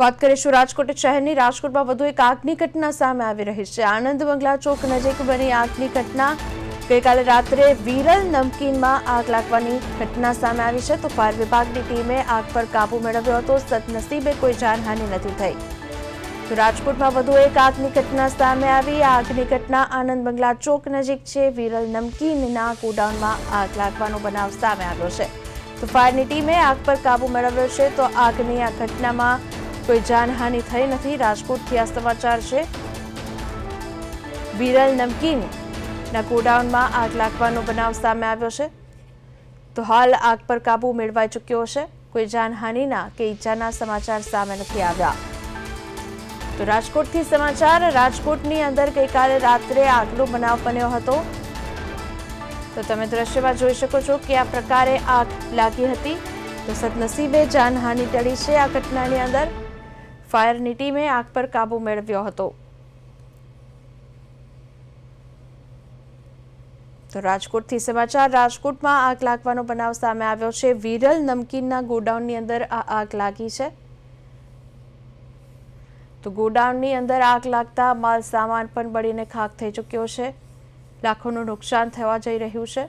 વાત કરીશું રાજકોટ શહેરની, રાજકોટમાં વધુ એક આગની ઘટના સામે આવી રહી છે. આનંદ બંગલા ચોક નજીક બની આગની ઘટના. ગઈકાલે રાત્રે વિરલ નમકીનમાં આગ લાગવાની ઘટના સામે આવી છે. તો ફાયર વિભાગની ટીમે આગ પર કાબુ મેળવ્યો હતો. સદનસીબે કોઈ જાનહાનિ નથી થઈ. તો રાજકોટમાં વધુ એક આગની ઘટના સામે આવી. આગની ઘટના આનંદ બંગલા ચોક નજીક છે. વિરલ નમકીનના ગોડાઉનમાં આગ લાગવાનો બનાવ સામે આવ્યો છે. તો ફાયરની ટીમે આગ પર કાબુ મેળવ્યો છે. તો આગની આ ઘટનામાં કોઈ જાનહાનિ થઈ નથી. રાજકોટથી આ સમાચાર છે. વિરલ નમકીન ના ગોડાઉનમાં આગ લાગવાનો બનાવ સામે આવ્યો છે. તો હાલ આગ પર કાબુ મેળવાઈ ચૂક્યો છે. કોઈ જાનહાનિના કે ઈજાના સમાચાર સામે નથી આવ્યા. તો રાજકોટથી સમાચાર, રાજકોટની અંદર ગઈકાલે રાત્રે આગનો બનાવ બન્યો હતો. તો તમે દ્રશ્યમાં જોઈ શકો છો કે આ પ્રકારે આગ લાગી હતી. તો સદનસીબે જાનહાનિ ટળી છે આ ઘટનાની અંદર. ફાયરની ટીમે આગ પર કાબુ મેળવ્યો હતો. તો રાજકોટથી સમાચાર, રાજકોટમાં આગ લાગવાનો બનાવ સામે આવ્યો છે. વિરલ નમકીનના ગોડાઉનની અંદર આ આગ લાગી છે. તો ગોડાઉનની અંદર આગ લાગતા માલ સામાન પણ બળીને ખાક થઈ ચૂક્યો છે. લાખોનું નુકસાન થવા જઈ રહ્યું છે.